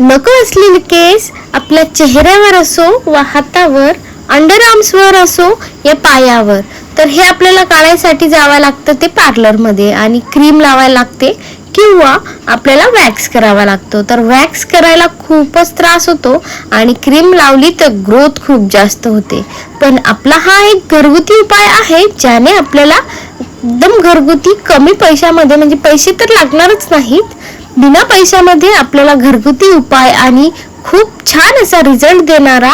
नको असलेले केस आपल्या चेहऱ्यावर असो वा हातावर अंडर आर्म्सवर असो या पायावर. तर हे आपल्याला काढायसाठी जावं लागतं ते पार्लरमध्ये आणि क्रीम लावायला लागते किंवा आपल्याला वॅक्स करावा लागतो. तर वॅक्स करायला खूपच त्रास होतो आणि क्रीम लावली तर ग्रोथ खूप जास्त होते. पण आपला हा एक घरगुती उपाय आहे ज्याने आपल्याला एकदम घरगुती कमी पैशामध्ये म्हणजे पैसे तर लागणारच नाहीत बिना पैशामध्ये आपल्याला घरगुती उपाय आणि खूप छान असा रिझल्ट देणारा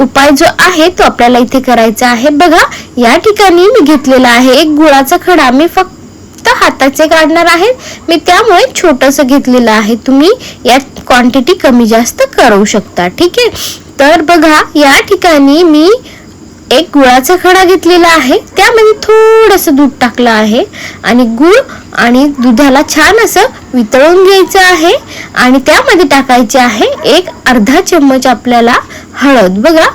उपाय जो आहे तो आपल्याला इथे करायचा आहे. बघा या ठिकाणी मी घेतलेला आहे. एक गुळाचा खडा मी फक्त हाताचे काढणार आहे. मी त्यामुळे छोटस घेतलेलं आहे. तुम्ही यात क्वांटिटी कमी जास्त करू शकता. ठीक आहे? तर बघा या ठिकाणी मी एक गुळाचा खडा घेतलेला आहे. त्यामध्ये थोडस दूध टाकलं आहे. आणि गुळ आणि दुधाला छान असं वितळून घ्यायचं आहे. आणि त्यामध्ये टाकायचे आहे एक अर्धा चम्मच आपल्याला हळद. बघा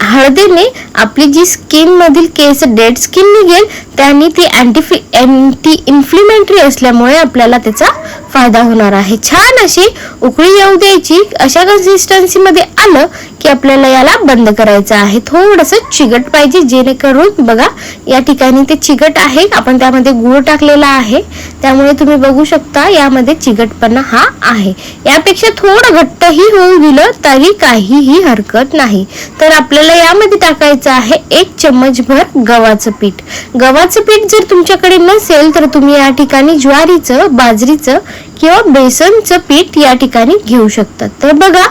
हळदीने आपली जी स्किनमधील केस डेड स्किन निघेल त्यांनी ती अँटी अँटी इन्फ्लिमेंटरी असल्यामुळे आपल्याला त्याचा फायदा होणार आहे. छान अशी उकळी येऊ द्यायची. अशा कन्सिस्टन्सीमध्ये आलं की आपल्याला याला बंद करायचं आहे. थोडंसं चिकट पाहिजे जेणेकरून बघा या ठिकाणी ते चिकट आहे. आपण त्यामध्ये गुळ टाकलेला आहे. त्यामुळे तुम्ही बघू शकता यामध्ये चिकटपणा हा आहे. यापेक्षा थोडं घट्टही होऊ दिलं तरी काहीही हरकत नाही. तर आपल्याला यामध्ये टाकायचं आहे एक चम्मच भर गव्हाचं पीठ. गव्हाचं पीठ जर तुमच्याकडे नसेल तर तुम्ही या ठिकाणी ज्वारीचं बाजरीचं किंवा बेसनचं पीठ या ठिकाणी घेऊ शकता. तर बघा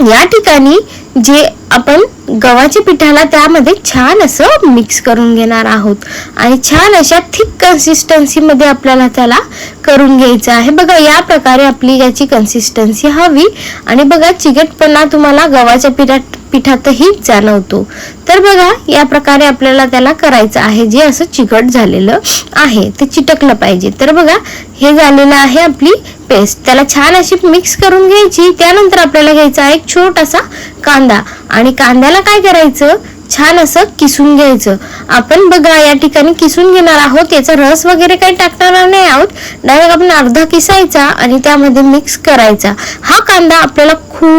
या ठिकाणी जे आपण गव्हाच्या पिठाला त्यामध्ये छान असं मिक्स करून घेणार आहोत. आणि छान अशा थिक कन्सिस्टन्सी मध्ये आपल्याला त्याला करून घ्यायचं आहे. बघा या प्रकारे आपली याची कन्सिस्टन्सी हवी. आणि बघा चिकटपणा तुम्हाला गव्हाच्या पिठात पिठातही जाणवतो. तर बघा या प्रकारे आपल्याला त्याला करायचं आहे. जे असं चिकट झालेलं आहे ते चिटकलं पाहिजे. तर बघा हे झालेलं आहे आपली पेस्ट त्याला छान अशी मिक्स करून घ्यायची. त्यानंतर आपल्याला घ्यायचा आहे एक छोटासा कांदा. आणि कांद्याला काय करायचं? छान असं किसून घ्यायचं. आपण बघा या ठिकाणी किसून घेणार आहोत. याचा रस वगैरे काही टाकणार नाही आहोत. डायरेक्ट आपण अर्धा किसायचा आणि त्यामध्ये मिक्स करायचा. हा कांदा आपल्याला खूप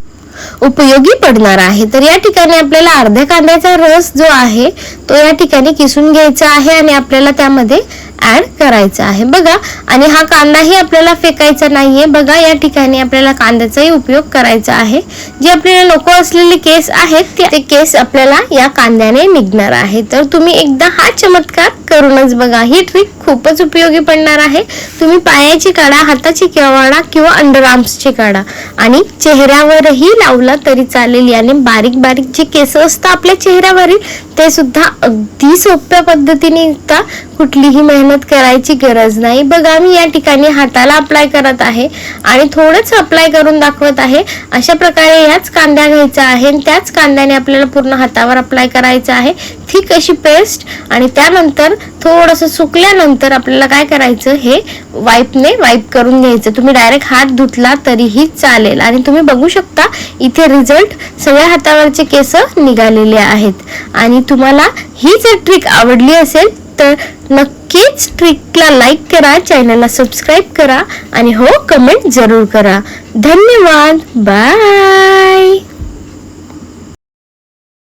उपयोगी पडणार आहे. तर या ठिकाणी आपल्याला अर्ध्या कांद्याचा रस जो आहे तो या ठिकाणी किसून घ्यायचा आहे आणि आपल्याला त्यामध्ये ऍड करायचा आहे. बघा आणि हा कांदाही आपल्याला फेकायचा नाहीये. बघा या ठिकाणी आपल्याला कांद्याचाही उपयोग करायचा आहे. जे आपल्याला नको असलेले केस आहेत ते केस आपल्याला या कांद्याने निघणार आहे. तर तुम्ही एकदा हा चमत्कार करूनच बघा. ही ट्रिक खूपच उपयोगी पडणार आहे. तुम्ही पायाची काढा हाताची काढा किंवा अंडर आर्म्सची काढा. आणि चेहऱ्यावरही लावला तरी चालेल. याने बारीक बारीक जे केस असतात आपल्या चेहऱ्यावरील ते सुद्धा अगदी सोप्या पद्धतीने निघता कुठलीही मेहनत करायची गरज नाही. बघा मी या ठिकाणी हाताला अप्लाय करत आहे आणि थोडंच अप्लाय करून दाखवत आहे. अशा प्रकारे याच कांद्या घ्यायचा आहे आणि त्याच कांद्याने आपल्याला पूर्ण हातावर अप्लाय करायचं आहे. थिक अशी पेस्ट आणि त्यानंतर थोडस सुकल्यानंतर आपल्याला काय करायचं हे वाईपने वाईप करून घ्यायचं. तुम्ही डायरेक्ट हात धुतला तरीही चालेल. आणि तुम्ही बघू शकता इथे रिझल्ट सगळ्या हातावरचे केस निघालेले आहेत. आणि तुम्हाला ही जर ट्रिक आवडली असेल तर नक्कीच ट्रिकला लाईक करा चॅनलला सबस्क्राईब करा आणि हो कमेंट जरूर करा. धन्यवाद. बाय